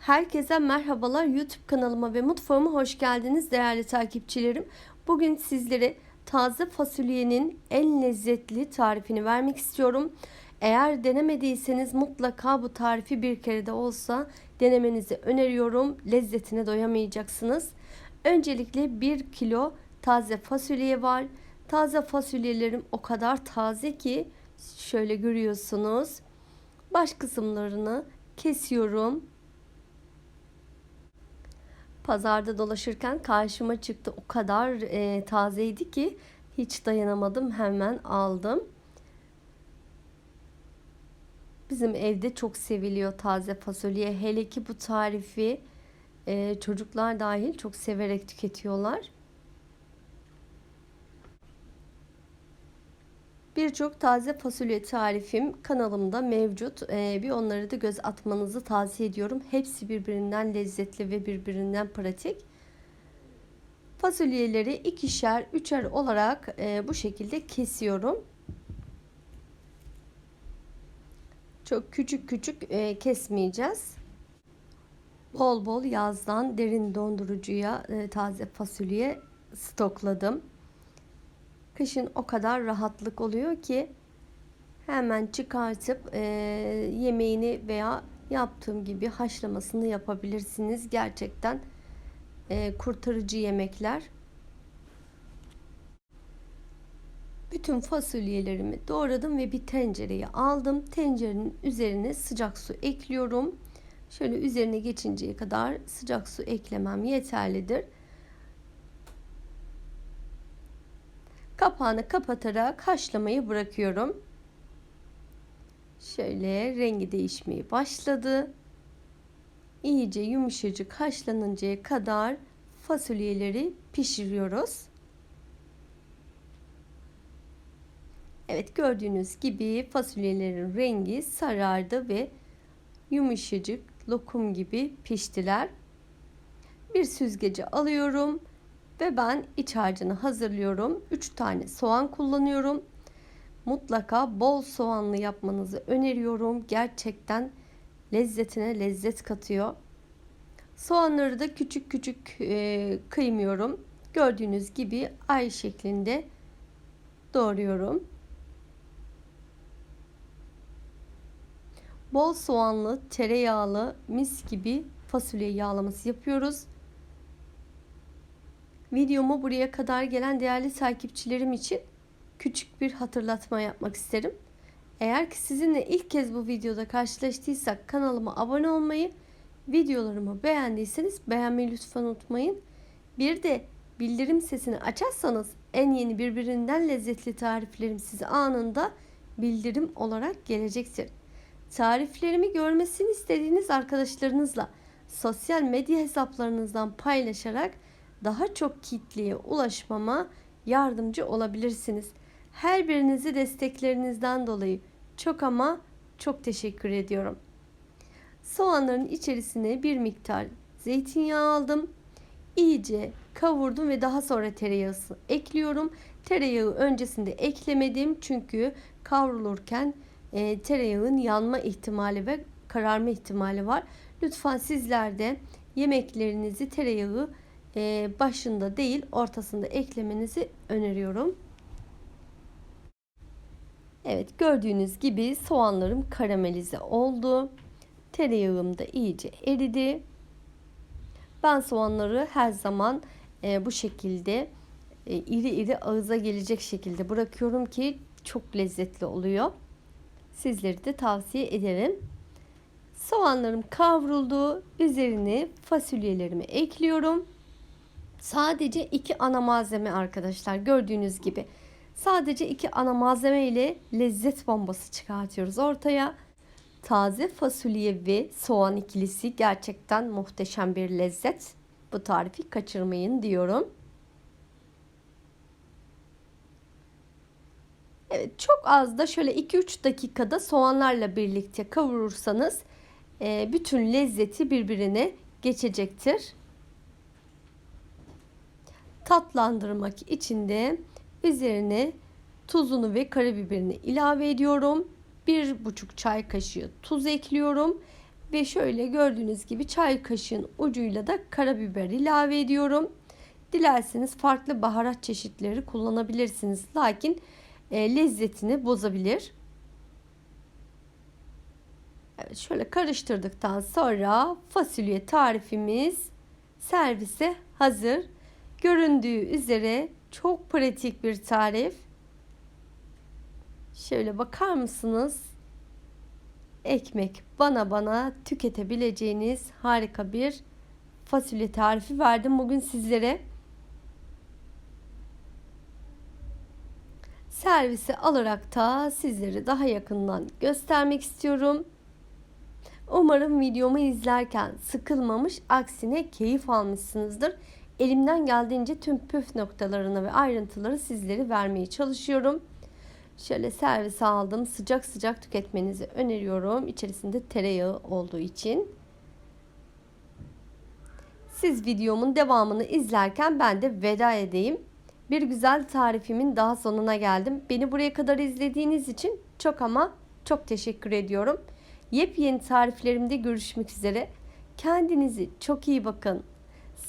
Herkese merhabalar. YouTube kanalıma ve mutfağıma hoş geldiniz değerli takipçilerim. Bugün sizlere taze fasulyenin en lezzetli tarifini vermek istiyorum. Eğer denemediyseniz mutlaka bu tarifi bir kere de olsa denemenizi öneriyorum. Lezzetine doyamayacaksınız. Öncelikle 1 kilo taze fasulye var. Taze fasulyelerim o kadar taze ki şöyle görüyorsunuz. Baş kısımlarını kesiyorum. Pazarda dolaşırken karşıma çıktı. O kadar e, tazeydi ki hiç dayanamadım. Hemen aldım. Bizim evde çok seviliyor taze fasulye. Hele ki bu tarifi e, çocuklar dahil çok severek tüketiyorlar. Birçok taze fasulye tarifim kanalımda mevcut. Ee, bir onları da göz atmanızı tavsiye ediyorum. Hepsi birbirinden lezzetli ve birbirinden pratik. Fasulyeleri ikişer, üçer olarak e, bu şekilde kesiyorum. Çok küçük küçük e, kesmeyeceğiz. Bol bol yazdan derin dondurucuya e, taze fasulye stokladım. Kışın o kadar rahatlık oluyor ki hemen çıkartıp e, yemeğini veya yaptığım gibi haşlamasını yapabilirsiniz. Gerçekten e, kurtarıcı yemekler. Bütün fasulyelerimi doğradım ve bir tencereye aldım. Tencerenin üzerine sıcak su ekliyorum. Şöyle üzerine geçinceye kadar sıcak su eklemem yeterlidir. Kapağını kapatarak haşlamayı bırakıyorum. Şöyle rengi değişmeye başladı. İyice yumuşacık haşlanıncaya kadar fasulyeleri pişiriyoruz. Evet gördüğünüz gibi fasulyelerin rengi sarardı ve yumuşacık lokum gibi piştiler. Bir süzgeci alıyorum ve ben iç harcını hazırlıyorum. 3 tane soğan kullanıyorum. Mutlaka bol soğanlı yapmanızı öneriyorum. Gerçekten lezzetine lezzet katıyor. Soğanları da küçük küçük e, kıymıyorum. Gördüğünüz gibi ay şeklinde doğruyorum. Bol soğanlı, tereyağlı, mis gibi fasulye yağlaması yapıyoruz. Videomu buraya kadar gelen değerli takipçilerim için küçük bir hatırlatma yapmak isterim. Eğer ki sizinle ilk kez bu videoda karşılaştıysak kanalıma abone olmayı, videolarımı beğendiyseniz beğenmeyi lütfen unutmayın. Bir de bildirim sesini açarsanız en yeni birbirinden lezzetli tariflerim size anında bildirim olarak gelecektir. Tariflerimi görmesini istediğiniz arkadaşlarınızla sosyal medya hesaplarınızdan paylaşarak daha çok kitleye ulaşmama yardımcı olabilirsiniz. Her birinizi desteklerinizden dolayı çok ama çok teşekkür ediyorum. Soğanların içerisine bir miktar zeytinyağı aldım. İyice kavurdum ve daha sonra tereyağı ekliyorum. Tereyağı öncesinde eklemedim çünkü kavrulurken e, tereyağın yanma ihtimali ve kararma ihtimali var. Lütfen sizler de yemeklerinizi tereyağı başında değil ortasında eklemenizi öneriyorum. Evet gördüğünüz gibi soğanlarım karamelize oldu. Tereyağım da iyice eridi. Ben soğanları her zaman e, bu şekilde e, iri iri ağıza gelecek şekilde bırakıyorum ki çok lezzetli oluyor. Sizleri de tavsiye ederim. Soğanlarım kavruldu. Üzerine fasulyelerimi ekliyorum. Sadece iki ana malzeme arkadaşlar gördüğünüz gibi. Sadece iki ana malzeme ile lezzet bombası çıkartıyoruz ortaya. Taze fasulye ve soğan ikilisi gerçekten muhteşem bir lezzet. Bu tarifi kaçırmayın diyorum. Evet çok az da şöyle 2-3 dakikada soğanlarla birlikte kavurursanız e, bütün lezzeti birbirine geçecektir tatlandırmak için de üzerine tuzunu ve karabiberini ilave ediyorum. Bir buçuk çay kaşığı tuz ekliyorum. Ve şöyle gördüğünüz gibi çay kaşığın ucuyla da karabiber ilave ediyorum. Dilerseniz farklı baharat çeşitleri kullanabilirsiniz. Lakin e, lezzetini bozabilir. Evet, şöyle karıştırdıktan sonra fasulye tarifimiz servise hazır. Göründüğü üzere çok pratik bir tarif. Şöyle bakar mısınız? Ekmek bana bana tüketebileceğiniz harika bir fasulye tarifi verdim bugün sizlere. Servise alarak da sizleri daha yakından göstermek istiyorum. Umarım videomu izlerken sıkılmamış, aksine keyif almışsınızdır. Elimden geldiğince tüm püf noktalarını ve ayrıntıları sizlere vermeye çalışıyorum. Şöyle servise aldım. Sıcak sıcak tüketmenizi öneriyorum. İçerisinde tereyağı olduğu için. Siz videomun devamını izlerken ben de veda edeyim. Bir güzel tarifimin daha sonuna geldim. Beni buraya kadar izlediğiniz için çok ama çok teşekkür ediyorum. Yepyeni tariflerimde görüşmek üzere. Kendinize çok iyi bakın.